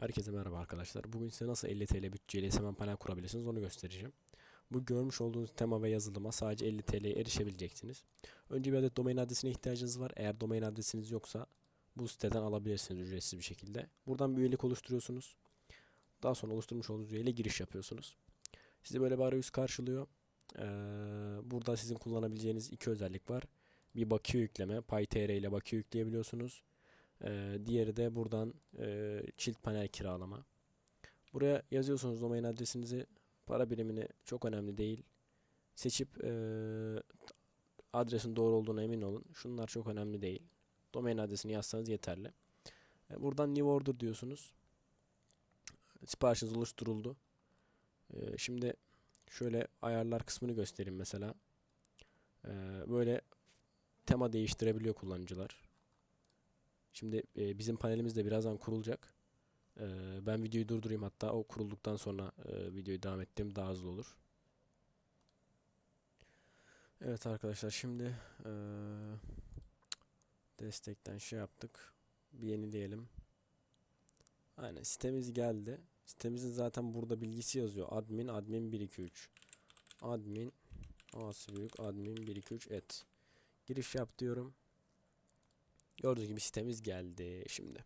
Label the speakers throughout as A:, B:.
A: Herkese merhaba arkadaşlar. Bugün size nasıl 50 TL bütçeyle SMM panel kurabilirsiniz onu göstereceğim. Bu görmüş olduğunuz tema ve yazılıma sadece 50 TL'ye erişebileceksiniz. Önce bir adet domain adresine ihtiyacınız var. Eğer domain adresiniz yoksa bu siteden alabilirsiniz ücretsiz bir şekilde. Buradan bir üyelik oluşturuyorsunuz. Daha sonra oluşturmuş olduğunuz üyeyle giriş yapıyorsunuz. Sizi böyle bir arayüz karşılıyor. Ee, burada sizin kullanabileceğiniz iki özellik var. Bir bakiye yükleme, PyTR ile bakiye yükleyebiliyorsunuz. Ee, diğeri de buradan e, çift panel kiralama. Buraya yazıyorsunuz domain adresinizi, para birimini çok önemli değil. Seçip e, adresin doğru olduğuna emin olun. Şunlar çok önemli değil. Domain adresini yazsanız yeterli. E, buradan new order diyorsunuz. Siparişiniz oluşturuldu. E, şimdi şöyle ayarlar kısmını göstereyim mesela. E, böyle tema değiştirebiliyor kullanıcılar. Şimdi e, bizim panelimiz de birazdan kurulacak. E, ben videoyu durdurayım hatta o kurulduktan sonra e, videoyu devam ettiğim daha hızlı olur. Evet arkadaşlar şimdi e, destekten şey yaptık. Bir yenileyelim. Aynen sitemiz geldi. Sitemizin zaten burada bilgisi yazıyor. Admin admin 123. Admin A'sı büyük admin 123 et. Giriş yap diyorum. Gördüğünüz gibi sitemiz geldi şimdi.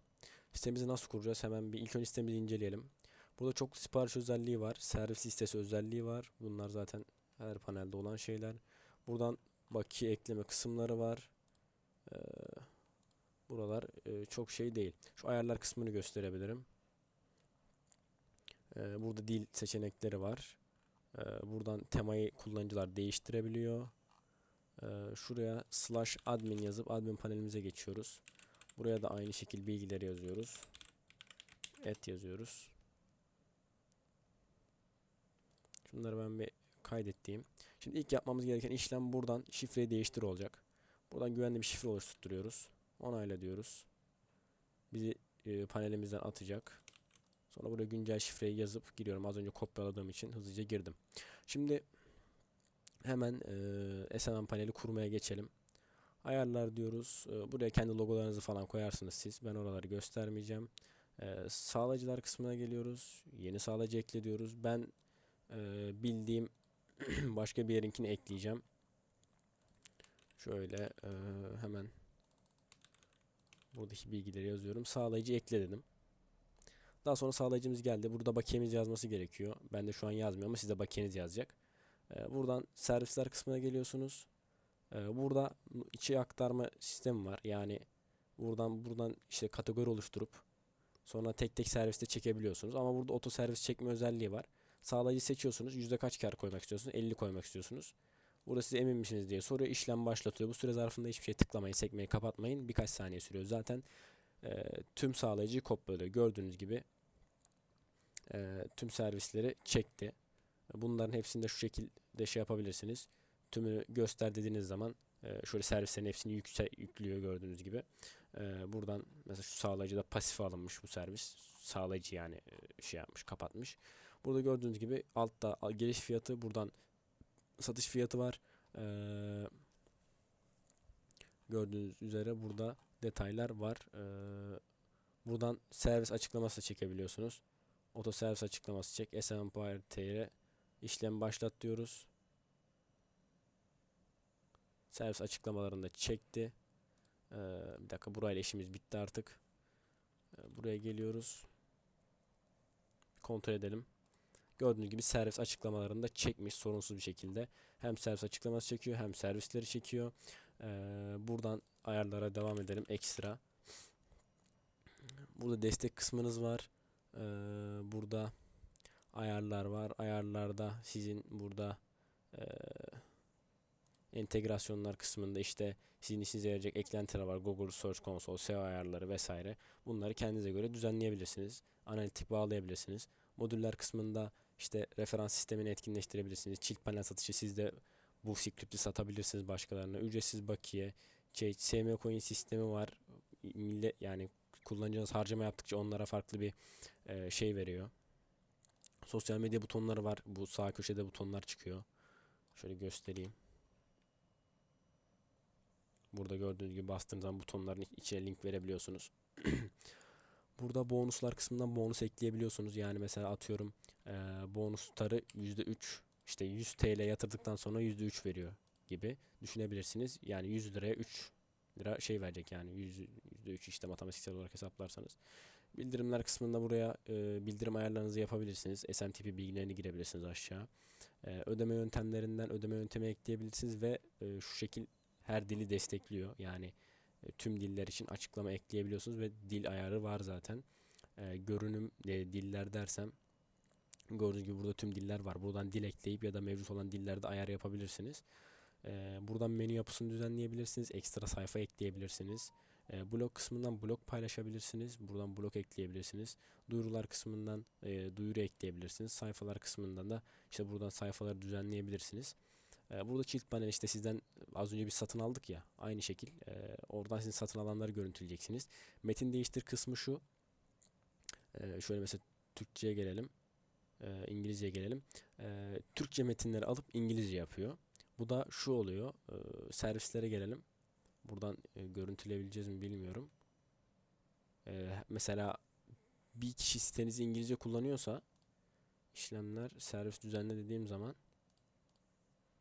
A: Sitemizi nasıl kuracağız? Hemen bir ilk önce sitemizi inceleyelim. Burada çok sipariş özelliği var. Servis listesi özelliği var. Bunlar zaten her panelde olan şeyler. Buradan bakiye ekleme kısımları var. Ee, buralar e, çok şey değil. Şu ayarlar kısmını gösterebilirim. Ee, burada dil seçenekleri var. Ee, buradan temayı kullanıcılar değiştirebiliyor. Ee, şuraya slash admin yazıp admin panelimize geçiyoruz. Buraya da aynı şekil bilgileri yazıyoruz. Et yazıyoruz. Şunları ben bir kaydettiğim. Şimdi ilk yapmamız gereken işlem buradan şifreyi değiştir olacak. Buradan güvenli bir şifre oluşturuyoruz. Onayla diyoruz. Bizi e, panelimizden atacak. Sonra buraya güncel şifreyi yazıp giriyorum. Az önce kopyaladığım için hızlıca girdim. Şimdi Hemen e, SMM paneli kurmaya geçelim. Ayarlar diyoruz. Buraya kendi logolarınızı falan koyarsınız siz. Ben oraları göstermeyeceğim. E, sağlayıcılar kısmına geliyoruz. Yeni sağlayıcı ekle diyoruz. Ben e, bildiğim başka bir yerinkini ekleyeceğim. Şöyle e, hemen buradaki bilgileri yazıyorum. Sağlayıcı ekle dedim. Daha sonra sağlayıcımız geldi. Burada bakiyemiz yazması gerekiyor. Ben de şu an yazmıyor ama size bakiyeniz yazacak. Ee, buradan servisler kısmına geliyorsunuz. Ee, burada içi aktarma sistemi var. Yani buradan buradan işte kategori oluşturup sonra tek tek serviste çekebiliyorsunuz. Ama burada oto servis çekme özelliği var. Sağlayıcı seçiyorsunuz. Yüzde kaç kar koymak istiyorsunuz? 50 koymak istiyorsunuz. Burada size emin misiniz diye soruyor. İşlem başlatıyor. Bu süre zarfında hiçbir şey tıklamayın, sekmeyi kapatmayın. Birkaç saniye sürüyor. Zaten e, tüm sağlayıcıyı kopyalıyor. Gördüğünüz gibi e, tüm servisleri çekti. Bunların hepsini de şu şekilde şey yapabilirsiniz. Tümünü göster dediğiniz zaman e, şöyle servislerin hepsini yükse, yüklüyor gördüğünüz gibi. E, buradan mesela şu sağlayıcıda pasif alınmış bu servis. Sağlayıcı yani e, şey yapmış, kapatmış. Burada gördüğünüz gibi altta giriş fiyatı, buradan satış fiyatı var. E, gördüğünüz üzere burada detaylar var. E, buradan servis açıklaması çekebiliyorsunuz. Oto servis açıklaması çek. SMM TR İşlem başlat diyoruz. Servis açıklamalarında çekti. Ee, bir dakika burayla işimiz bitti artık. Ee, buraya geliyoruz. Kontrol edelim. Gördüğünüz gibi servis açıklamalarında çekmiş sorunsuz bir şekilde. Hem servis açıklaması çekiyor hem servisleri çekiyor. Ee, buradan ayarlara devam edelim. Ekstra. Burada destek kısmınız var. Ee, burada ayarlar var. Ayarlarda sizin burada e, entegrasyonlar kısmında işte sizin işinize yarayacak eklentiler var. Google Search Console, SEO ayarları vesaire. Bunları kendinize göre düzenleyebilirsiniz. Analitik bağlayabilirsiniz. Modüller kısmında işte referans sistemini etkinleştirebilirsiniz. Çift panel satışı sizde bu script'i satabilirsiniz başkalarına. Ücretsiz bakiye, şey, SM coin sistemi var. Millet yani kullanıcınız harcama yaptıkça onlara farklı bir e, şey veriyor. Sosyal medya butonları var. Bu sağ köşede butonlar çıkıyor. Şöyle göstereyim. Burada gördüğünüz gibi bastığınız zaman butonların içine link verebiliyorsunuz. Burada bonuslar kısmından bonus ekleyebiliyorsunuz. Yani mesela atıyorum eee bonusları %3 işte 100 TL yatırdıktan sonra %3 veriyor gibi düşünebilirsiniz. Yani 100 liraya 3 lira şey verecek yani yüz- %3 işte matematiksel olarak hesaplarsanız. Bildirimler kısmında buraya e, bildirim ayarlarınızı yapabilirsiniz. SMTP bilgilerini girebilirsiniz aşağı. E, ödeme yöntemlerinden ödeme yöntemi ekleyebilirsiniz ve e, şu şekil her dili destekliyor. Yani e, tüm diller için açıklama ekleyebiliyorsunuz ve dil ayarı var zaten. E, görünüm e, diller dersem gördüğünüz gibi burada tüm diller var. Buradan dil ekleyip ya da mevcut olan dillerde ayar yapabilirsiniz. E, buradan menü yapısını düzenleyebilirsiniz. Ekstra sayfa ekleyebilirsiniz. E, blog kısmından blog paylaşabilirsiniz. Buradan blog ekleyebilirsiniz. Duyurular kısmından e, duyuru ekleyebilirsiniz. Sayfalar kısmından da işte buradan sayfaları düzenleyebilirsiniz. E, burada çift panel işte sizden az önce bir satın aldık ya. Aynı şekil e, oradan sizin satın alanları görüntüleyeceksiniz. Metin değiştir kısmı şu. E, şöyle mesela Türkçe'ye gelelim. E, İngilizce'ye gelelim. E, Türkçe metinleri alıp İngilizce yapıyor. Bu da şu oluyor. E, servislere gelelim. Buradan e, görüntüleyebileceğiz mi bilmiyorum. E, mesela bir kişi sitenizi İngilizce kullanıyorsa işlemler servis düzenle dediğim zaman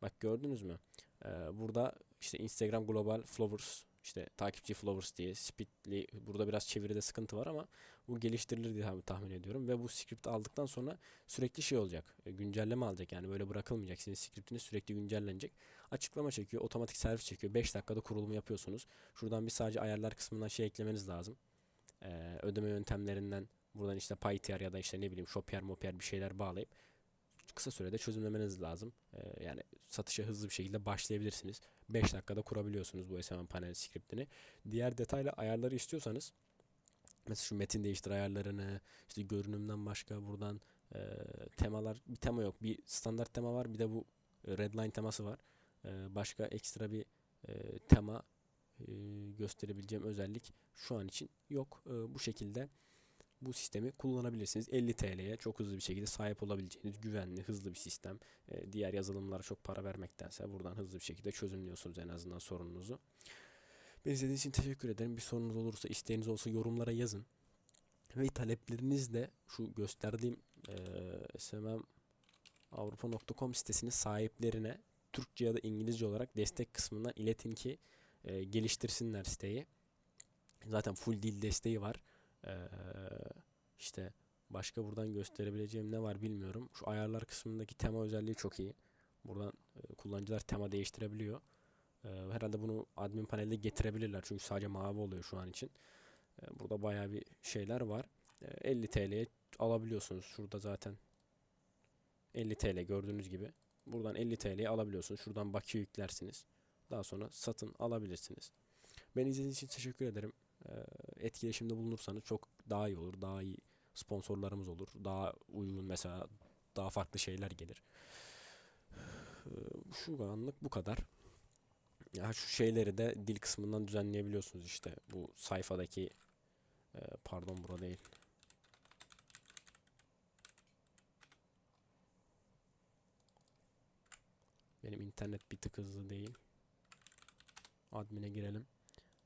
A: bak gördünüz mü? E, burada işte Instagram Global Flowers işte takipçi Flowers diye Speedly burada biraz çeviride sıkıntı var ama bu geliştirilir diye tahmin- ediyorum ve bu script aldıktan sonra sürekli şey olacak. e, güncelleme alacak yani böyle bırakılmayacak. Sizin scriptiniz sürekli güncellenecek. Açıklama çekiyor, otomatik servis çekiyor. 5 dakikada kurulumu yapıyorsunuz. Şuradan bir sadece ayarlar kısmından şey eklemeniz lazım. Ee, ödeme yöntemlerinden buradan işte PayTR ya da işte ne bileyim Shopier, Mopier bir şeyler bağlayıp kısa sürede çözümlemeniz lazım. Ee, yani satışa hızlı bir şekilde başlayabilirsiniz. 5 dakikada kurabiliyorsunuz bu SMM panel scriptini. Diğer detaylı ayarları istiyorsanız mesela şu metin değiştir ayarlarını işte görünümden başka buradan e, temalar bir tema yok. Bir standart tema var bir de bu e, redline teması var. E, başka ekstra bir e, tema e, gösterebileceğim özellik şu an için yok. E, bu şekilde bu sistemi kullanabilirsiniz. 50 TL'ye çok hızlı bir şekilde sahip olabileceğiniz güvenli, hızlı bir sistem. E, diğer yazılımlara çok para vermektense buradan hızlı bir şekilde çözümlüyorsunuz en azından sorununuzu. Beni izlediğiniz için teşekkür ederim. Bir sorunuz olursa, isteğiniz olsa yorumlara yazın. Ve talepleriniz de şu gösterdiğim e, smmavrupa.com sitesinin sahiplerine Türkçe ya da İngilizce olarak destek kısmından iletin ki e, geliştirsinler siteyi. Zaten full dil desteği var. Ee, işte başka buradan gösterebileceğim ne var bilmiyorum. Şu ayarlar kısmındaki tema özelliği çok iyi. Buradan e, kullanıcılar tema değiştirebiliyor. Ee, herhalde bunu admin panelde getirebilirler çünkü sadece mavi oluyor şu an için. Ee, burada bayağı bir şeyler var. Ee, 50 TL'ye alabiliyorsunuz. Şurada zaten 50 TL gördüğünüz gibi. Buradan 50 TL'ye alabiliyorsunuz. Şuradan bakiye yüklersiniz. Daha sonra satın alabilirsiniz. Beni izlediğiniz için teşekkür ederim. Ee, etkileşimde bulunursanız çok daha iyi olur. Daha iyi sponsorlarımız olur. Daha uygun mesela daha farklı şeyler gelir. Ee, Şu anlık bu kadar. Ya şu şeyleri de dil kısmından düzenleyebiliyorsunuz işte bu sayfadaki e, pardon bura değil. Benim internet bir tık hızlı değil. Admin'e girelim.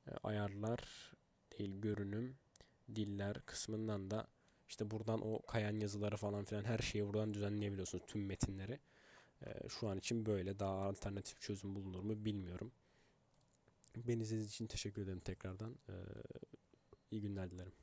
A: E, ayarlar değil görünüm diller kısmından da işte buradan o kayan yazıları falan filan her şeyi buradan düzenleyebiliyorsunuz tüm metinleri. Ee, şu an için böyle daha alternatif çözüm bulunur mu bilmiyorum. Beni izlediğiniz için teşekkür ederim tekrardan. Ee, iyi günler dilerim.